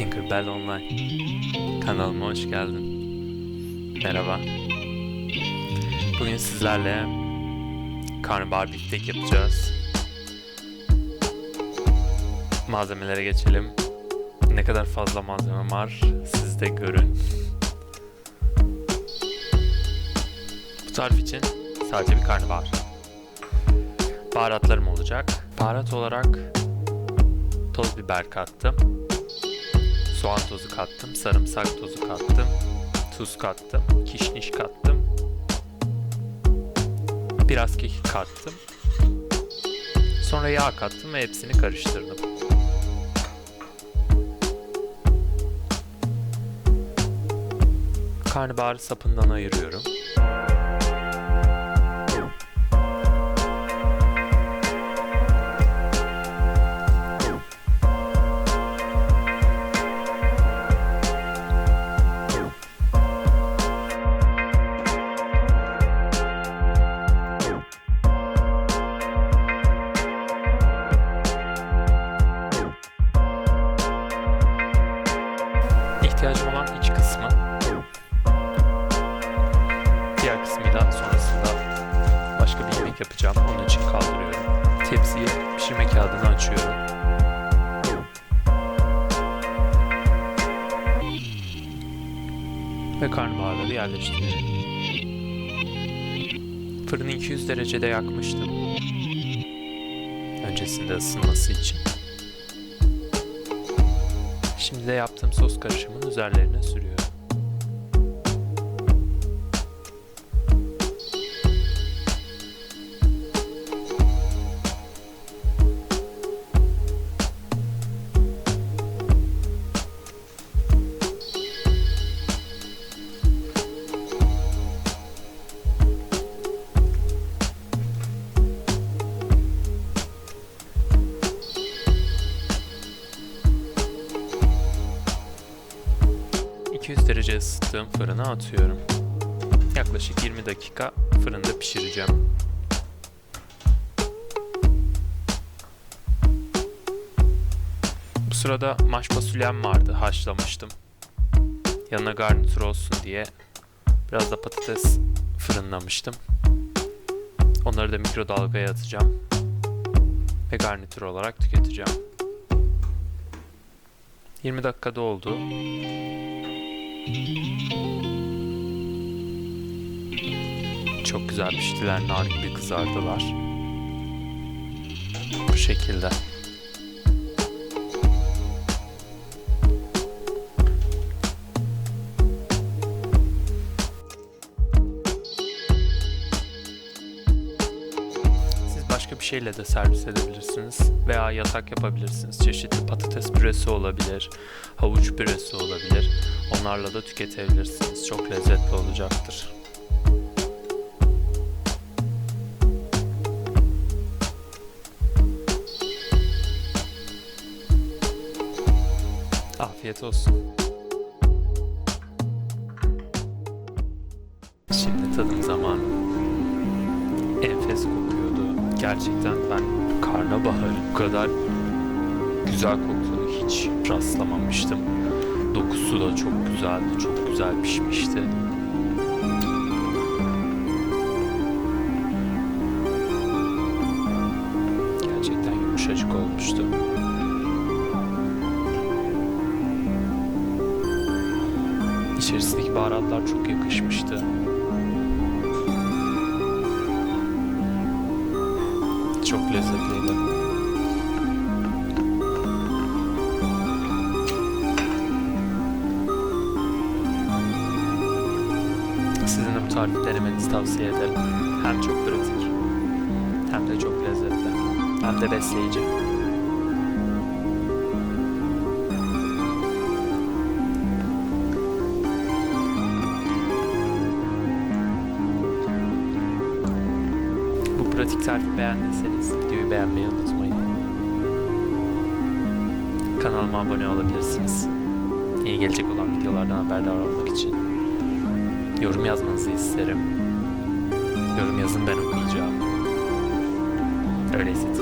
Tinkerbell Online kanalıma hoş geldin. Merhaba. Bugün sizlerle karnabahar biftek yapacağız. Malzemelere geçelim. Ne kadar fazla malzeme var siz de görün. Bu tarif için sadece bir karnabahar. Baharatlarım olacak. Baharat olarak toz biber kattım. Soğan tozu kattım, sarımsak tozu kattım, tuz kattım, kişniş kattım. Biraz kekik kattım. Sonra yağ kattım ve hepsini karıştırdım. Karnabaharı sapından ayırıyorum. İhtiyacım olan iç kısmı. Diğer kısmıyla sonrasında başka bir yemek yapacağım. Onun için kaldırıyorum. Tepsiyi pişirme kağıdını açıyorum. Ve karnabaharları yerleştiriyorum. Fırını 200 derecede yakmıştım. Öncesinde ısınması için. Şimdi de yaptığım sos karışımını üzerlerine sürüyorum. ...200 derece ısıttığım fırına atıyorum. Yaklaşık 20 dakika fırında pişireceğim. Bu sırada maş fasulyem vardı, haşlamıştım. Yanına garnitür olsun diye biraz da patates fırınlamıştım. Onları da mikrodalgaya atacağım. Ve garnitür olarak tüketeceğim. 20 dakikada oldu. Çok güzel piştiler, nar gibi kızardılar. Bu şekilde. Bir şeyle de servis edebilirsiniz veya yatak yapabilirsiniz. Çeşitli patates püresi olabilir, havuç püresi olabilir. Onlarla da tüketebilirsiniz. Çok lezzetli olacaktır. Afiyet olsun. Şimdi tadım zamanı. Enfes kokuyordu. Gerçekten ben karnabaharı bu kadar güzel koktuğunu hiç rastlamamıştım. Dokusu da çok güzeldi, çok güzel pişmişti. Gerçekten yumuşacık olmuştu. İçerisindeki baharatlar çok yakışmıştı. Çok lezzetliydi. Sizin de bu tarifi denemenizi tavsiye ederim. Hem çok pratik, hem de çok lezzetli, hem de besleyici. Pratik tarifi beğendiyseniz videoyu beğenmeyi unutmayın. Kanalıma abone olabilirsiniz. Yeni gelecek olan videolardan haberdar olmak için. Yorum yazmanızı isterim. Yorum yazın ben okuyacağım. Öyleyse